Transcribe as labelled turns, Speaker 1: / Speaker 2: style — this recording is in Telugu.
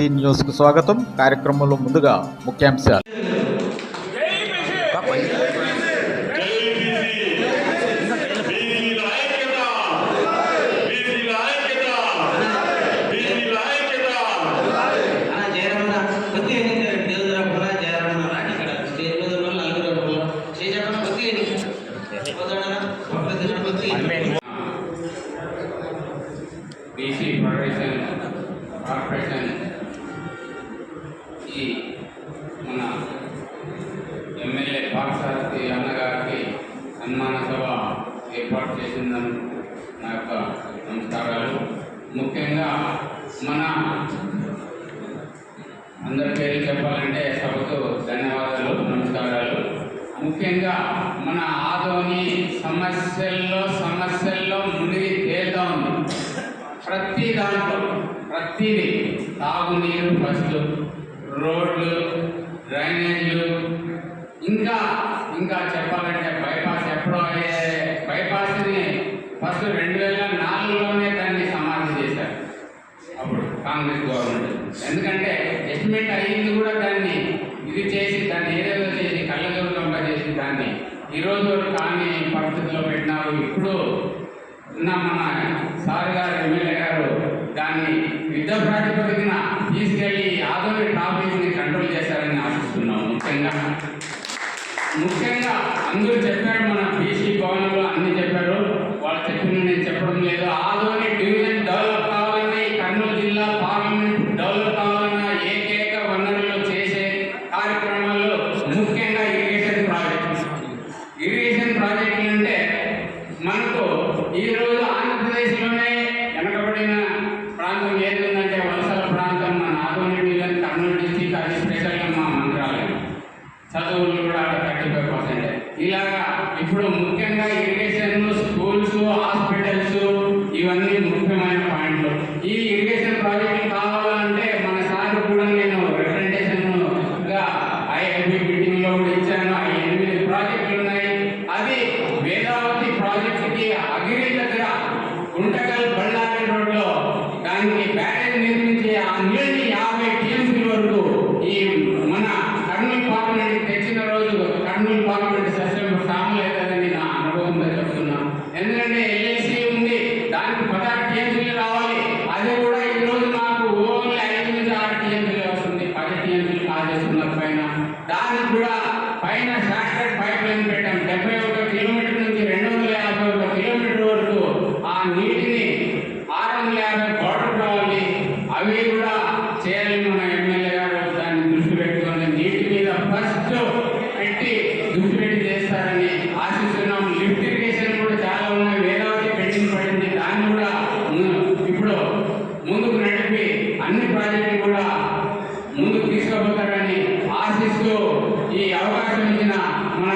Speaker 1: టీ న్యూస్కు స్వాగతం. కార్యక్రమంలో ముందుగా ముఖ్యాంశాలు.
Speaker 2: బీసీ ఫెడరేషన్ కార్పొరేషన్ ఈ మన ఎమ్మెల్యే పాఠశాలకి అన్నగారికి సన్మాన సభ ఏర్పాటు చేసిందని నా యొక్క నమస్కారాలు. ముఖ్యంగా మన అందరి పేర్లు చెప్పాలంటే సభకు ధన్యవాదాలు నమస్కారాలు. ముఖ్యంగా మన ఆదోని సమస్యల్లో సమస్యల్లో మునిగి తేలుతా ఉంది ప్రతి దాంట్లో ప్రతిదీ తాగునీరు ఫస్ట్ రోడ్లు డ్రైనేజీలు ఇంకా ఇంకా చెప్పాలంటే బైపాస్ ఎప్పుడో అయ్యే బైపాస్ని ఫస్ట్ రెండు వేల నాలుగులోనే దాన్ని సమాధి చేశారు. అప్పుడు కాంగ్రెస్ గవర్నమెంట్. ఎందుకంటే ఎస్టిమేట్ అయ్యింది కూడా దాన్ని ఇది చేసి దాన్ని ఏదేదో చేసి కళ్ళజోడు చేసి దాన్ని ఈరోజు కానీ పరిస్థితిలో పెట్టినారు. ఇప్పుడు ఉన్న మన సార్ గారు ఎమ్మెల్యే గారు దాన్ని యుద్ధ ప్రాతిపదికన తీసుకెళ్ళి ఆదోని ట్రాఫిక్ని కంట్రోల్ చేశారని ఆశిస్తున్నాం ముఖ్యంగా ముఖ్యంగా అందరూ చెప్పారు మన బీసీ భవనంలో అన్ని చెప్పారు. వాళ్ళు చెప్పిన నేను చెప్పడం లేదు. ఆదోని డివిజన్ డెవలప్ కావాలని కర్నూలు జిల్లా పార్లమెంట్ డెవలప్ కావాలన్న ఏకైక వనరులు చేసే కార్యక్రమాల్లో ముఖ్యంగా ఇరిగేషన్ ప్రాజెక్ట్ ఇరిగేషన్ ప్రాజెక్టులు అంటే మనకు ఈ రోజు ఆంధ్రప్రదేశ్లోనే వెనకబడిన ప్రాంతం ఏది ఉందంటే వలసల ప్రాంతం మన ఆదోని డివిజన్ కర్నూలు డిస్టిక్ అది స్పెషల్గా మా మంత్రాలయం చదువులు కూడా థర్టీ ఫైవ్ పర్సెంట్ ఇలాగా ఇప్పుడు ముఖ్యంగా ఇరిగేషన్ స్కూల్స్ హాస్పిటల్స్ ఇవన్నీ ముఖ్యమైన పాయింట్లు. ఈ ఇరిగేషన్ ప్రాజెక్టులు కావాలంటే మన సార్ కూడా నేను రిప్రజెంటేషన్గా ఐఐబి మీటింగ్లో కూడా ఇచ్చాను. ఆ ఎనిమిది ప్రాజెక్టులు ఉన్నాయి. అది వేదావతి ప్రాజెక్టుకి అగ్రి దగ్గర గుంటకల్ బళ్ళారి రోడ్లో దానికి బ్యారేజ్ కాజేస్తున్నారు పైన. దానికి కూడా పైన షార్ట్కట్ పైప్ లైన్ పెట్టాం. డెబ్బై ఒక కిలోమీటర్ నుంచి రెండు వందల యాభై ఒక కిలోమీటర్ వరకు ఆ నీటిని ఆరు వందల యాభై కోట్లు కావాలి. అవి కూడా చేయాలని మన ఎమ్మెల్యే గారు దాన్ని దృష్టి పెట్టుకొని నీటి మీద ఫస్ట్ పెట్టి దృష్టి పెట్టి చేస్తారని ఆశిస్తున్నాం. లిఫ్ట్ ఇరిగేషన్ కూడా చాలా ఉన్నాయి. వేదావతి పెండింగ్ పడింది. దాన్ని కూడా ఇప్పుడు ముందుకు నడిపి అన్ని ప్రాజెక్టులు కూడా పొందబోతారని ఆశిస్తూ ఈ అవకాశం ఇచ్చిన మన